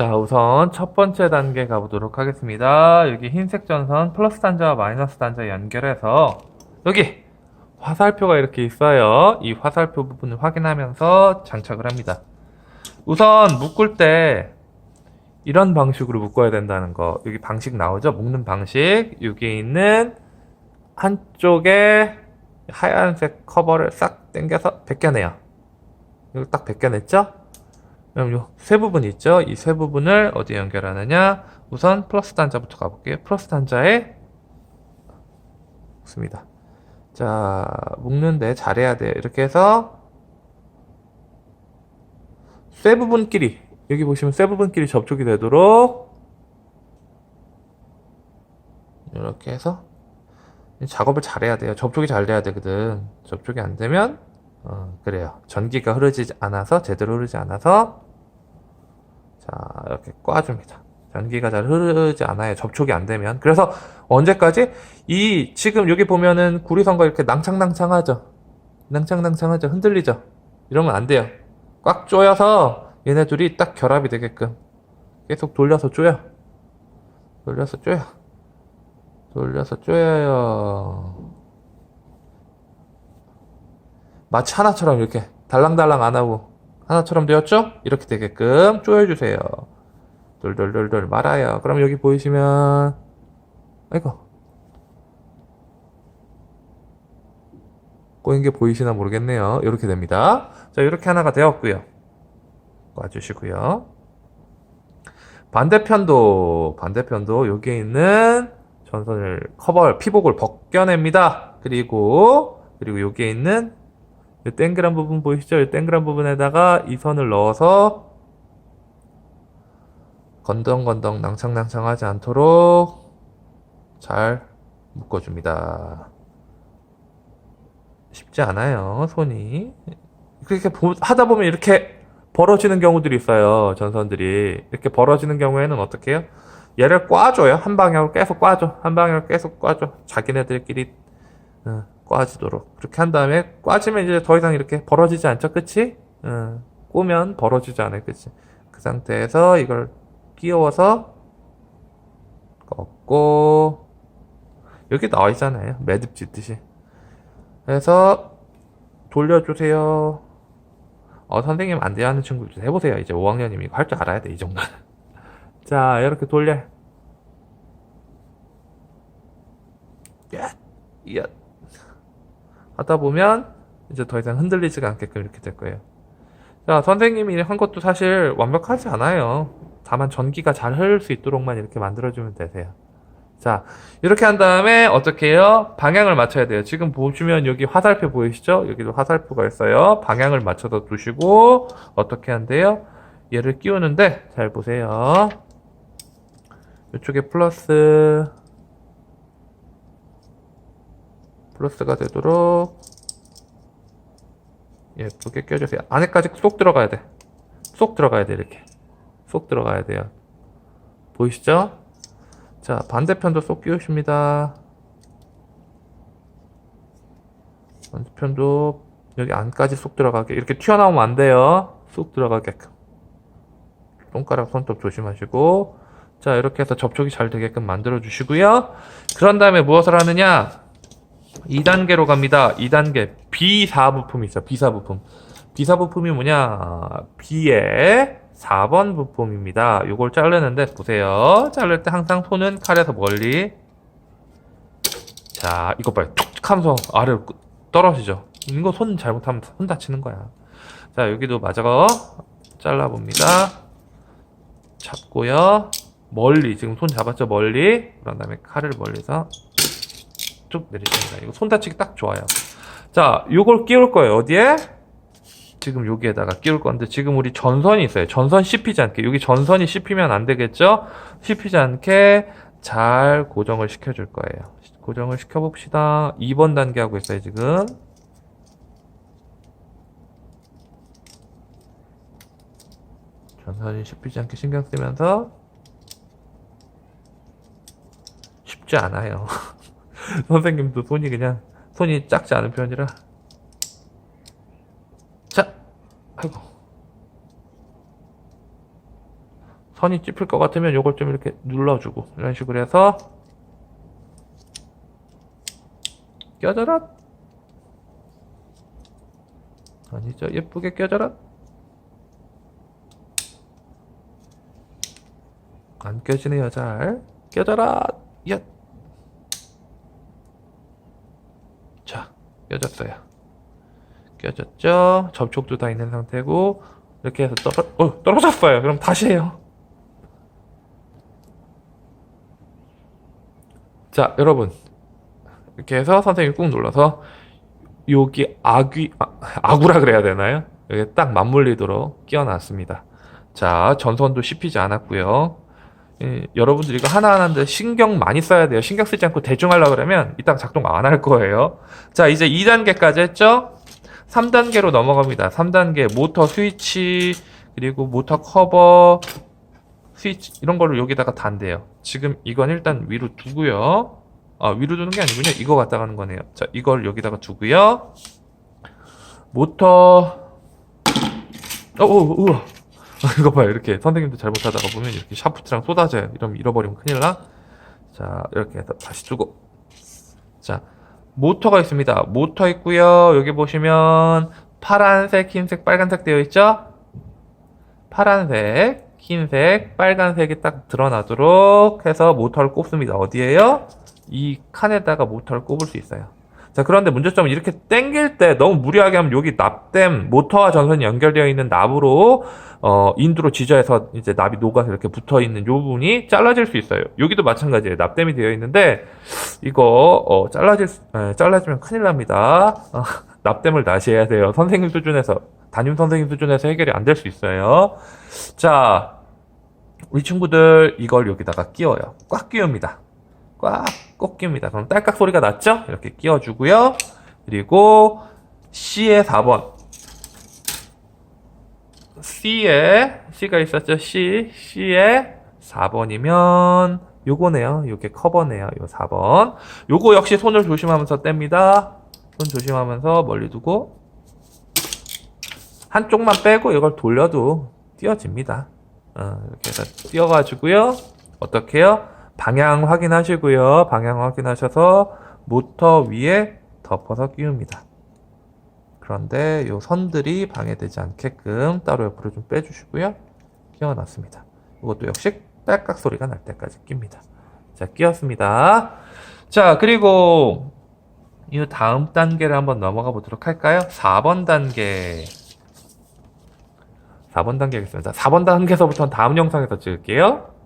자, 우선 첫 번째 단계 가보도록 하겠습니다. 여기 흰색 전선 플러스 단자와 마이너스 단자 연결해서 여기 화살표가 이렇게 있어요. 이 화살표 부분을 확인하면서 장착을 합니다. 우선 묶을 때 이런 방식으로 묶어야 된다는 거. 여기 방식 나오죠? 묶는 방식. 여기 있는 한쪽에 하얀색 커버를 싹 당겨서 벗겨내요. 이거 딱 벗겨냈죠? 그럼 요 세 부분 있죠? 이 세 부분을 어디에 연결하느냐? 우선 플러스 단자부터 가볼게요. 플러스 단자에 묶습니다. 자, 묶는데 잘해야 돼요. 이렇게 해서 세 부분끼리 여기 보시면 세 부분끼리 접촉이 되도록 이렇게 해서 작업을 잘해야 돼요. 접촉이 잘 돼야 되거든. 접촉이 안 되면 어, 그래요. 전기가 흐르지 않아서 제대로 흐르지 않아서 자 이렇게 꽈줍니다. 전기가 잘 흐르지 않아요. 접촉이 안 되면. 그래서 언제까지 이 지금 여기 보면은 구리선과 이렇게 낭창낭창하죠. 낭창낭창하죠. 흔들리죠. 이러면 안 돼요. 꽉 조여서 얘네 둘이 딱 결합이 되게끔 계속 돌려서 조여. 돌려서 조여. 돌려서 조여요. 마치 하나처럼 이렇게 달랑달랑 안 하고 하나처럼 되었죠? 이렇게 되게끔 조여주세요. 돌돌돌돌 말아요. 그럼 여기 보이시면 아이고 꼬인 게 보이시나 모르겠네요. 이렇게 됩니다. 자 이렇게 하나가 되었고요. 놔주시고요. 반대편도 반대편도 여기에 있는 전선을 커버 피복을 벗겨냅니다. 그리고 그리고 여기에 있는 이 땡그란 부분 보이시죠? 이 땡그란 부분에다가 이 선을 넣어서 건덩건덩 낭창낭창하지 않도록 잘 묶어줍니다. 쉽지 않아요, 손이. 그렇게 보- 하다 보면 이렇게 벌어지는 경우들이 있어요, 전선들이. 이렇게 벌어지는 경우에는 어떻게 해요? 얘를 꽈줘요. 한 방향으로 계속 꽈줘. 한 방향으로 계속 꽈줘. 자기네들끼리 어, 꽈지도록. 그렇게 한 다음에 꽈지면 이제 더 이상 이렇게 벌어지지 않죠, 그치? 어, 꼬면 벌어지지 않아요, 그치? 그 상태에서 이걸 끼워서 꺾고 여기 나와 있잖아요. 매듭 짓듯이. 그래서 돌려주세요. 어, 선생님 안 돼요 하는 친구들 해보세요. 이제 5학년이면 이거 할줄 알아야 돼, 이 정도는. 자, 이렇게 돌려. 야, 야. 하다 보면 이제 더 이상 흔들리지가 않게끔 이렇게 될 거예요. 자, 선생님이 한 것도 사실 완벽하지 않아요. 다만 전기가 잘 흐를 수 있도록만 이렇게 만들어주면 되세요. 자, 이렇게 한 다음에 어떻게 해요? 방향을 맞춰야 돼요. 지금 보시면 여기 화살표 보이시죠? 여기도 화살표가 있어요. 방향을 맞춰서 두시고 어떻게 한대요? 얘를 끼우는데 잘 보세요. 이쪽에 플러스 플러스가 되도록 예쁘게 껴주세요. 안에까지 쏙 들어가야 돼. 쏙 들어가야 돼 이렇게. 쏙 들어가야 돼요. 보이시죠? 자 반대편도 쏙 끼우십니다. 반대편도 여기 안까지 쏙 들어가게 이렇게 튀어나오면 안 돼요. 쏙 들어가게끔. 손가락 손톱 조심하시고 자 이렇게 해서 접촉이 잘 되게끔 만들어 주시고요. 그런 다음에 무엇을 하느냐? 2단계로 갑니다. 2단계 B4 부품이 있어. B4 부품. B4 부품이 뭐냐? B의 4번 부품입니다. 요걸 자르는데 보세요. 자를 때 항상 손은 칼에서 멀리. 자, 이거 봐요. 툭 하면서 아래로 떨어지죠. 이거 손 잘못하면 손 다치는 거야. 자, 여기도 마저거 잘라봅니다. 잡고요. 멀리 지금 손 잡았죠? 멀리. 그런 다음에 칼을 멀리서 쭉 내리십니다. 이거 손 다치기 딱 좋아요. 자, 요걸 끼울 거예요. 어디에? 지금 여기에다가 끼울 건데 지금 우리 전선이 있어요. 전선 씹히지 않게. 여기 전선이 씹히면 안 되겠죠? 씹히지 않게 잘 고정을 시켜줄 거예요. 고정을 시켜봅시다. 2번 단계 하고 있어요, 지금. 전선이 씹히지 않게 신경 쓰면서 쉽지 않아요. 선생님도 손이 그냥 손이 작지 않은 편이라. 자 아이고. 선이 찝힐 것 같으면 요걸 좀 이렇게 눌러주고 이런 식으로 해서. 껴져라. 아니죠 예쁘게 껴져라. 안 껴지네요 잘. 껴져라. 야. 자 껴졌어요 껴졌죠 접촉도 다 있는 상태고 이렇게 해서 떨어 어, 떨어졌어요 그럼 다시 해요 자 여러분 이렇게 해서 선생님이 꾹 눌러서 여기 아귀 아, 아구라 그래야 되나요? 여기 딱 맞물리도록 끼워놨습니다. 자 전선도 씹히지 않았고요. 예, 여러분들 이거 하나하나인데 신경 많이 써야 돼요. 신경 쓰지 않고 대충 하려 그러면 이따 작동 안 할 거예요. 자 이제 2단계까지 했죠? 3단계로 넘어갑니다. 3단계 모터 스위치 그리고 모터 커버 스위치 이런 거를 여기다가 단대요. 지금 이건 일단 위로 두고요. 아 위로 두는 게 아니군요. 이거 갖다 가는 거네요. 자 이걸 여기다가 두고요. 모터 어, 어 우와 아, 이거 봐요 이렇게 선생님도 잘못하다가 보면 이렇게 샤프트랑 쏟아져요. 이러면 잃어버리면 큰일 나. 자 이렇게 해서 다시 두고 자 모터가 있습니다. 모터 있고요. 여기 보시면 파란색, 흰색, 빨간색 되어 있죠? 파란색, 흰색, 빨간색이 딱 드러나도록 해서 모터를 꼽습니다. 어디에요? 이 칸에다가 모터를 꼽을 수 있어요. 자, 그런데 문제점은 이렇게 당길 때 너무 무리하게 하면 여기 납땜, 모터와 전선이 연결되어 있는 납으로, 어, 인두로 지져서 이제 납이 녹아서 이렇게 붙어 있는 요 부분이 잘라질 수 있어요. 여기도 마찬가지예요. 납땜이 되어 있는데, 이거, 어, 잘라질, 수- 에, 잘라지면 큰일 납니다. 어, 납땜을 다시 해야 돼요. 선생님 수준에서, 담임 선생님 수준에서 해결이 안 될 수 있어요. 자, 우리 친구들 이걸 여기다가 끼워요. 꽉 끼웁니다. 꽉꼭 끼웁니다. 그럼 딸깍 소리가 났죠? 이렇게 끼워주고요. 그리고 C의 4번. C에 C가 있었죠? C. C에 4번이면 요거네요. 요게 커버네요. 요 4번. 요거 역시 손을 조심하면서 뗍니다. 손 조심하면서 멀리 두고 한쪽만 빼고 이걸 돌려도 띄어집니다. 어, 이렇게 해서 띄어가지고요. 어떻게 해요? 방향 확인하시고요. 방향 확인하셔서 모터 위에 덮어서 끼웁니다. 그런데 요 선들이 방해되지 않게끔 따로 옆으로 좀 빼주시고요. 끼워놨습니다. 이것도 역시 딸깍 소리가 날 때까지 낍니다. 자, 끼웠습니다. 자, 그리고 이 다음 단계를 한번 넘어가 보도록 할까요? 4번 단계. 4번 단계겠습니다. 4번 단계에서부터는 다음 영상에서 찍을게요.